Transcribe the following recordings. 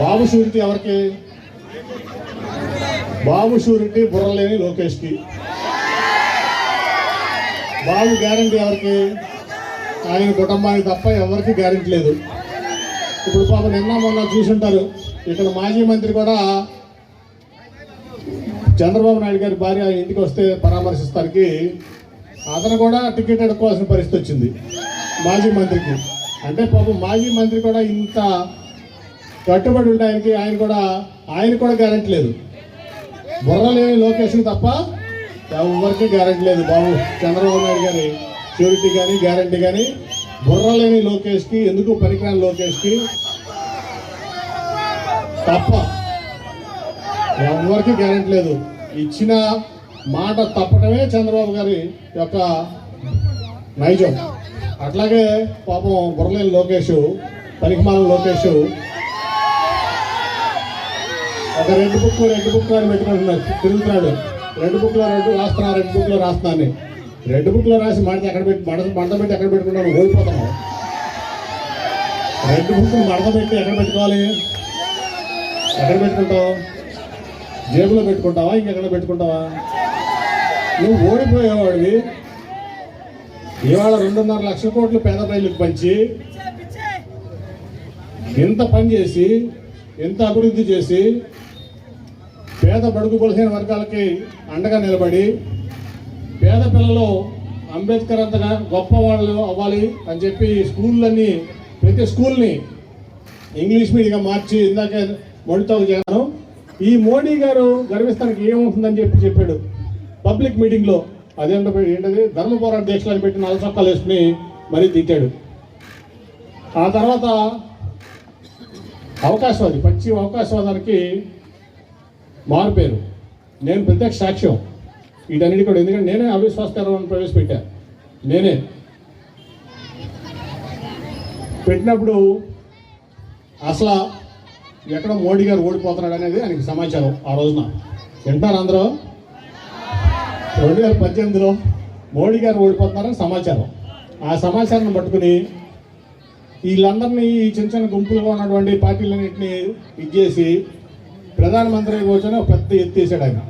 బాబు surety ఎవరికి? బాబు surety బుర్రలేని లోకేష్కి. బాబు guarantee ఎవరికి? ఆయన కుటుంబానికి తప్ప ఎవరికి గ్యారంటీ లేదు. ఇప్పుడు పాప నిన్న మొన్న చూసుంటారు ఇక్కడ మాజీ మంత్రి కూడా చంద్రబాబు నాయుడు గారి భార్య ఇంటికి వస్తే పరామర్శిస్తానికి అతను కూడా టికెట్ అడుక్కోవాల్సిన పరిస్థితి వచ్చింది మాజీ మంత్రికి. అంటే పాపం మాజీ మంత్రి కూడా ఇంత కట్టుబడి ఉండడానికి ఆయన కూడా ఆయన కూడా గ్యారెంటీ లేదు. బుర్ర లేని లొకేషన్ తప్ప ఎవరికి గ్యారెంటీ లేదు బాబు. చంద్రబాబు నాయుడు గారి షూరిటీ కానీ గ్యారెంటీ కానీ బుర్ర లేని లోకేష్కి ఎందుకు పనికిరాని లోకేష్కి తప్ప ఎవరికి గ్యారెంటీ లేదు. ఇచ్చిన మాట తప్పటమే చంద్రబాబు గారి యొక్క నైజం. అట్లాగే పాపం బుర్రలేని లోకేష్ పనికిమాల లోకేష్ ఒక రెండు బుక్ రెండు బుక్ అని పెట్టుకుంటున్నాడు తిరుగుతున్నాడు. రెండు బుక్లో రెండు రాస్తున్నా రెండు బుక్లో రాస్తున్నాను రెండు బుక్లో రాసి మడత ఎక్కడ పెట్టి మడత మడత పెట్టి ఎక్కడ పెట్టుకుంటాను? ఓడిపోతాను. రెండు బుక్లు మడత పెట్టి ఎక్కడ పెట్టుకోవాలి? ఎక్కడ పెట్టుకుంటావు? జేబులో పెట్టుకుంటావా? ఇంకెక్కడ పెట్టుకుంటావా? నువ్వు ఓడిపోయేవాడివి. ఇవాళ రెండున్నర లక్షల కోట్లు పేద ప్రజలకు పంచి ఇంత పని చేసి ఇంత అభివృద్ధి చేసి పేద బడుగు బలహీన వర్గాలకి అండగా నిలబడి పేద పిల్లలు అంబేద్కర్ అంతగా గొప్ప వాళ్ళు అవ్వాలి అని చెప్పి స్కూళ్ళన్నీ ప్రతి స్కూల్ని ఇంగ్లీష్ మీడియంగా మార్చి ఇందాక మొడితో చేశాను ఈ మోడీ గారు గర్విస్తానికి ఏమవుతుందని చెప్పి చెప్పాడు. పబ్లిక్ మీటింగ్లో అదేంటో ఏంటది? ధర్మ పోరాట దీక్షలను పెట్టి నల్ల చొక్కాలు వేసుకుని మరీ తిట్టాడు. ఆ తర్వాత అవకాశవాది పశ్చిమ అవకాశవాదానికి మారిపోయారు నేను ప్రత్యక్ష సాక్ష్యం. వీటన్నిటి కూడా ఎందుకంటే నేనే అవిశ్వాస తీర్మానం ప్రవేశపెట్టా. నేనే. పెట్టినప్పుడు అసలు ఎక్కడ మోడీ గారు ఓడిపోతున్నాడు అనేది ఆయనకి సమాచారం ఆ రోజున. వింటారు అందరూ? రెండు వేల పద్దెనిమిదిలో మోడీ గారు ఓడిపోతున్నారని సమాచారం. ఆ సమాచారాన్ని పట్టుకుని వీళ్ళందరినీ ఈ చిన్న చిన్న గుంపులుగా ఉన్నటువంటి పార్టీలన్నింటినీ ఇచ్చేసి ప్రధానమంత్రి కూర్చొని పెద్ద ఎత్తేసాడు ఆయన.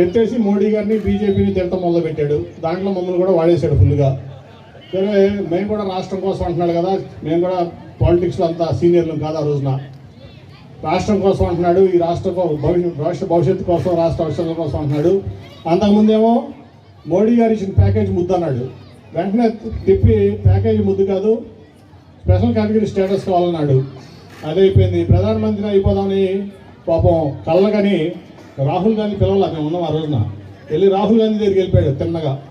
ఎత్తేసి మోడీ గారిని బీజేపీని తిడటం మొదలుపెట్టాడు. దాంట్లో మమ్మల్ని కూడా వాడేశాడు ఫుల్గా సరే మేము కూడా రాష్ట్రం కోసం అంటున్నాడు కదా మేము కూడా పాలిటిక్స్లో అంతా సీనియర్లు కాదు ఆ రోజున. రాష్ట్రం కోసం అంటున్నాడు ఈ రాష్ట్ర భవిష్యత్ రాష్ట్ర భవిష్యత్తు కోసం రాష్ట్ర అవసరాల కోసం అంటున్నాడు. అంతకుముందేమో మోడీ గారు ఇచ్చిన ప్యాకేజ్ ముద్దు అన్నాడు. వెంటనే తిప్పి ప్యాకేజ్ ముద్దు కాదు స్పెషల్ కేటగిరీ స్టేటస్ కావాలన్నాడు. అదైపోయింది. ప్రధానమంత్రి అయిపోదామని పాపం కళ్ళగని రాహుల్ గాంధీ పిలవాలి మేము ఉన్నాం ఆ రోజున. వెళ్ళి రాహుల్ గాంధీ దగ్గరికి వెళ్ళిపోయాడు తిన్నగా.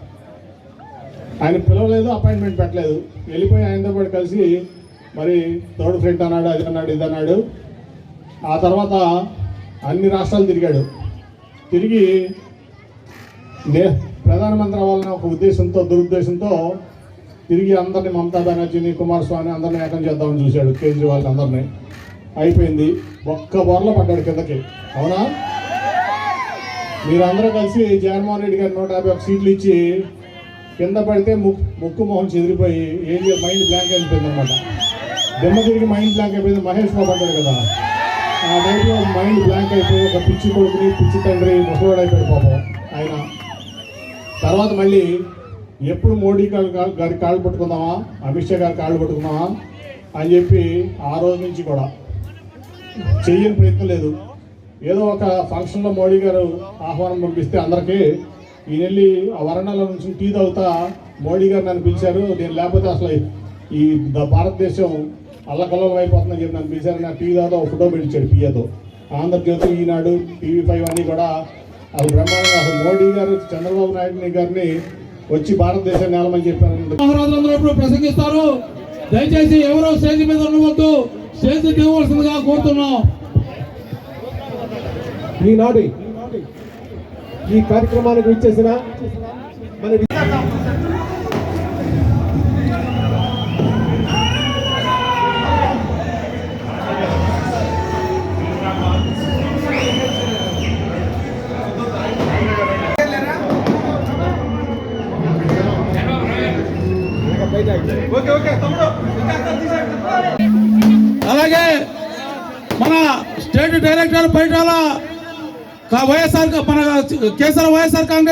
ఆయన పిలవలేదు అపాయింట్మెంట్ పెట్టలేదు. వెళ్ళిపోయి ఆయనతో పాటు కలిసి మరి థర్డ్ ఫ్రెండ్ అన్నాడు అది అన్నాడు ఇది అన్నాడు. ఆ తర్వాత అన్ని రాష్ట్రాలు తిరిగాడు. తిరిగి నే ప్రధానమంత్రి అవ్వాలనే ఒక ఉద్దేశంతో దురుద్దేశంతో తిరిగి అందరినీ మమతా బెనర్జీని కుమారస్వామిని అందరినీ ఏకం చేద్దామని చూశాడు కేజ్రీవాల్ అందరినీ. అయిపోయింది. ఒక్క బొరలో పడ్డాడు కిందకి. అవునా? మీరందరూ కలిసి జగన్మోహన్ రెడ్డి గారు నూట యాభై ఒక సీట్లు ఇచ్చి కింద పడితే ముక్కు ముక్కు మొహం చెదిరిపోయి ఏం మైండ్ బ్లాంక్ అయిపోయింది అనమాట దెమ్మ తిరిగి మైండ్ బ్లాంక్ అయిపోయింది. మహేష్ బాబు అంటాడు కదా. ఆ టైంలో మైండ్ బ్లాంక్ అయిపోయి ఒక పిచ్చి కొడుకుని పిచ్చి తండ్రి ముసలోడు అయిపోయాడు పాపం ఆయన. తర్వాత మళ్ళీ ఎప్పుడు మోడీ గారి కా- గారి కాళ్ళు పట్టుకుందామా? అమిత్ షా గారి కాళ్ళు పట్టుకుందామా? అని చెప్పి ఆ రోజు నుంచి కూడా చెయ్యని ప్రయత్నం లేదు. ఏదో ఒక ఫంక్షన్లో మోడీ గారు ఆహ్వానం పంపిస్తే అందరికీ ఈయన వెళ్ళి ఆ వరణాల నుంచి టీ తాగుతా మోడీ గారు నన్ను పిలిచారు నేను లేకపోతే అసలు ఈ ద- భారతదేశం అల్లకల్లం అయిపోతుందని చెప్పి నన్ను పిలిచారు. నా టీ తాగుతా ఒక ఫోటో పిలిచాడు పియ్యతో. ఆంధ్రజ్యోతి ఈనాడు టీవీ ఫైవ్ అన్నీ కూడా అసలు బ్రహ్మాండంగా అసలు మోడీ గారు చంద్రబాబు నాయుడు గారిని వచ్చి భారతదేశాన్ని నేలమని చెప్పారు మహారాజులందరూ ఇప్పుడు ప్రసంగిస్తారు. దయచేసి ఎవరో స్టేజ్ మీద ఉండవద్దు స్టేజ్ దిగవలసిందిగా కోరుతున్నాం. ఈనాడు ఈ కార్యక్రమానికి ఇచ్చేసిన మన అలాగే మన స్టేట్ డైరెక్టర్ బయట వైఎస్ఆర్ మన కేసీఆర్ వైఎస్ఆర్ కాంగ్రెస్